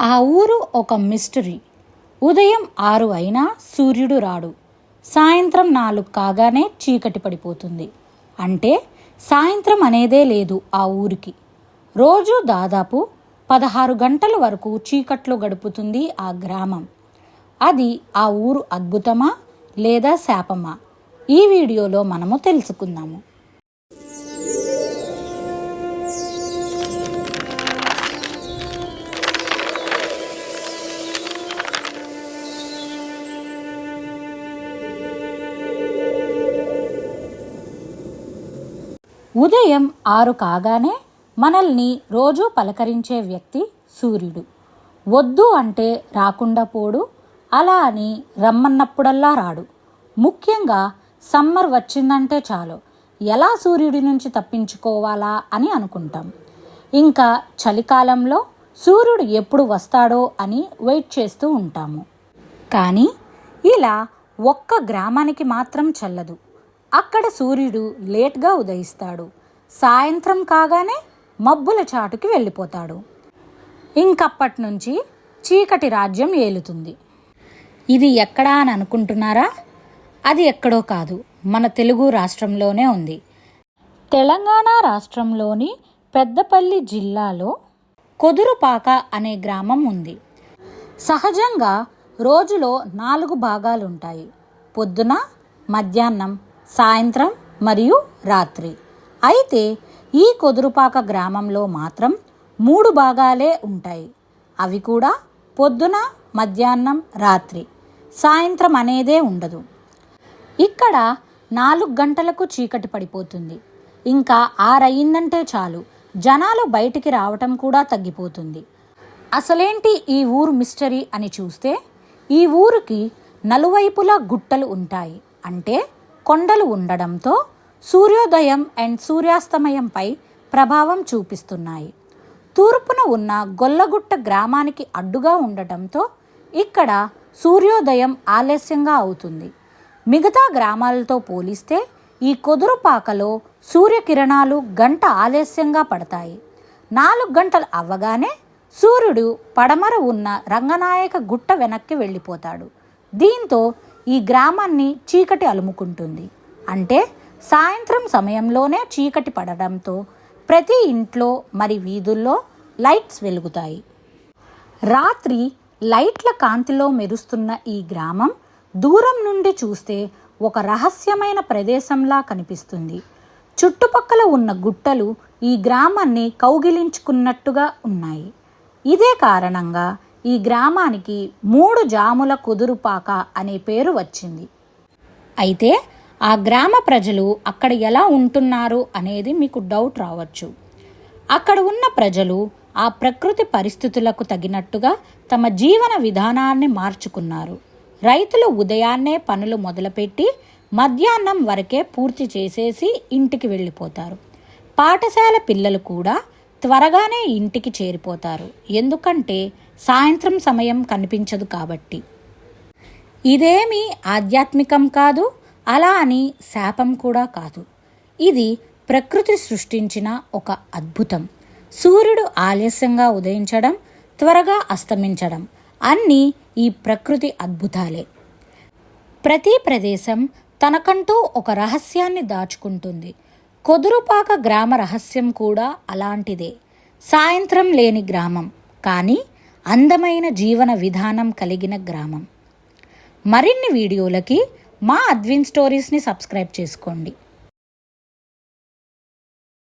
ఆ ఊరు ఒక మిస్టరీ. ఉదయం ఆరు అయినా సూర్యుడు రాడు. సాయంత్రం నాలుగు కాగానే చీకటి పడిపోతుంది. అంటే సాయంత్రం అనేదే లేదు ఆ ఊరికి. రోజు దాదాపు పదహారు గంటల వరకు చీకట్లో గడుపుతుంది ఆ గ్రామం. అది ఆ ఊరు అద్భుతమా లేదా శాపమా? ఈ వీడియోలో మనము తెలుసుకుందాము. ఉదయం ఆరు కాగానే మనల్ని రోజు పలకరించే వ్యక్తి సూర్యుడు. వద్దు అంటే రాకుండా పోడు అలా అని రమ్మన్నప్పుడల్లా రాడు. ముఖ్యంగా సమ్మర్ వచ్చిందంటే చాలు. ఎలా సూర్యుడి నుంచి తప్పించుకోవాలా అని అనుకుంటాం. ఇంకా చలికాలంలో సూర్యుడు ఎప్పుడు వస్తాడో అని వెయిట్ చేస్తూ ఉంటాము. కానీ ఇలా ఒక్క గ్రామానికి మాత్రం చల్లదు. అక్కడ సూర్యుడు లేట్గా ఉదయిస్తాడు. సాయంత్రం కాగానే మబ్బుల చాటుకి వెళ్ళిపోతాడు. ఇంకప్పటి నుంచి చీకటి రాజ్యం ఏలుతుంది. ఇది ఎక్కడా అని అనుకుంటున్నారా? అది ఎక్కడో కాదు మన తెలుగు రాష్ట్రంలోనే ఉంది. తెలంగాణ రాష్ట్రంలోని పెద్దపల్లి జిల్లాలో కొదురుపాక అనే గ్రామం ఉంది. సహజంగా రోజులో నాలుగు భాగాలుంటాయి. పొద్దున మధ్యాహ్నం సాయంత్రం మరియు రాత్రి. అయితే ఈ కొదురుపాక గ్రామంలో మాత్రం మూడు భాగాలే ఉంటాయి. అవి కూడా పొద్దున మధ్యాహ్నం రాత్రి. సాయంత్రం అనేదే ఉండదు. ఇక్కడ నాలుగు గంటలకు చీకటి పడిపోతుంది. ఇంకా ఆరయ్యిందంటే చాలు. జనాలు బయటికి రావటం కూడా తగ్గిపోతుంది. అసలేంటి ఈ ఊరు మిస్టరీ అని చూస్తే ఈ ఊరికి నలువైపులా గుట్టలు ఉంటాయి. అంటే కొండలు ఉండడంతో సూర్యోదయం అండ్ సూర్యాస్తమయంపై ప్రభావం చూపిస్తున్నాయి. తూర్పున ఉన్న గొల్లగుట్ట గ్రామానికి అడ్డుగా ఉండటంతో ఇక్కడ సూర్యోదయం ఆలస్యంగా అవుతుంది. మిగతా గ్రామాలతో పోలిస్తే ఈ కుదురుపాకలో సూర్యకిరణాలు గంట ఆలస్యంగా పడతాయి. నాలుగు గంటలు అవ్వగానే సూర్యుడు పడమర ఉన్న రంగనాయక గుట్ట వెనక్కి వెళ్ళిపోతాడు. దీంతో ఈ గ్రామాన్ని చీకటి అలుముకుంటుంది. అంటే సాయంత్రం సమయంలోనే చీకటి పడడంతో ప్రతి ఇంట్లో మరి వీధుల్లో లైట్స్ వెలుగుతాయి. రాత్రి లైట్ల కాంతిలో మెరుస్తున్న ఈ గ్రామం దూరం నుండి చూస్తే ఒక రహస్యమైన ప్రదేశంలా కనిపిస్తుంది. చుట్టుపక్కల ఉన్న గుట్టలు ఈ గ్రామాన్ని కౌగిలించుకున్నట్టుగా ఉన్నాయి. ఇదే కారణంగా ఈ గ్రామానికి మూడు జాముల కుదురుపాక అనే పేరు వచ్చింది. అయితే ఆ గ్రామ ప్రజలు అక్కడ ఎలా ఉంటున్నారు అనేది మీకు డౌట్ రావచ్చు. అక్కడ ఉన్న ప్రజలు ఆ ప్రకృతి పరిస్థితులకు తగినట్టుగా తమ జీవన విధానాన్ని మార్చుకున్నారు. రైతులు ఉదయాన్నే పనులు మొదలుపెట్టి మధ్యాహ్నం వరకే పూర్తి చేసేసి ఇంటికి వెళ్ళిపోతారు. పాఠశాల పిల్లలు కూడా త్వరగానే ఇంటికి చేరిపోతారు. ఎందుకంటే సాయంత్రం సమయం కనిపించదు కాబట్టి. ఇదేమీ ఆధ్యాత్మికం కాదు అలా అని శాపం కూడా కాదు. ఇది ప్రకృతి సృష్టించిన ఒక అద్భుతం. సూర్యుడు ఆలస్యంగా ఉదయించడం త్వరగా అస్తమించడం అన్నీ ఈ ప్రకృతి అద్భుతాలే. ప్రతి ప్రదేశం తనకంటూ ఒక రహస్యాన్ని దాచుకుంటుంది. కొదురుపాక గ్రామ రహస్యం కూడా అలాంటిదే. సాయంత్రం లేని గ్రామం. కానీ అందమైన జీవన విధానం కలిగిన గ్రామం. మరిన్ని వీడియోలకి మా అద్విన్ స్టోరీస్ని సబ్స్క్రైబ్ చేసుకోండి.